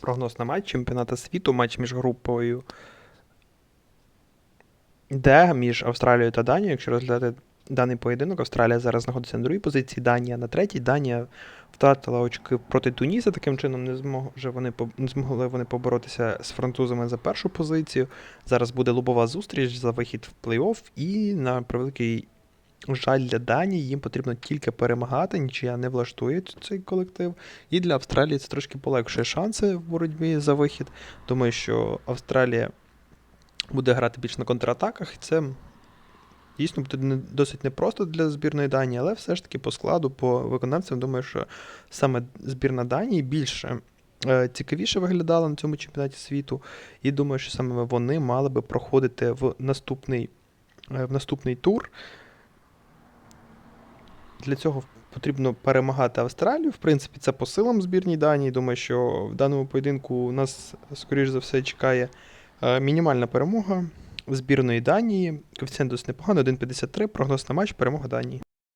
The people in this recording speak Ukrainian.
Прогноз на матч чемпіоната світу, матч між групою Д між Австралією та Данією. Якщо розглядати даний поєдинок, Австралія зараз знаходиться на другій позиції, Данія на третій. Данія втратила очки проти Туніса. Таким чином не зможе вони не змогли вони поборотися з французами за першу позицію. Зараз буде лобова зустріч за вихід в плей-офф, і на превеликий жаль для Данії їм потрібно тільки перемагати, нічия не влаштує цей колектив. І для Австралії це трошки полегшує шанси в боротьбі за вихід. Думаю, що Австралія буде грати більш на контратаках, це дійсно буде досить непросто для збірної Данії, але все ж таки по складу, по виконавцям, думаю, що саме збірна Данії більше е, цікавіше виглядала на цьому чемпіонаті світу. І думаю, що саме вони мали би проходити в наступний, е, в наступний тур. Для цього потрібно перемагати Австралію. В принципі, це по силам збірній Данії. Думаю, що в даному поєдинку нас, скоріш за все, чекає е, мінімальна перемога збірної Данії. Коефіцієнт досить непоганий, 1,53. Прогноз на матч, перемога Данії.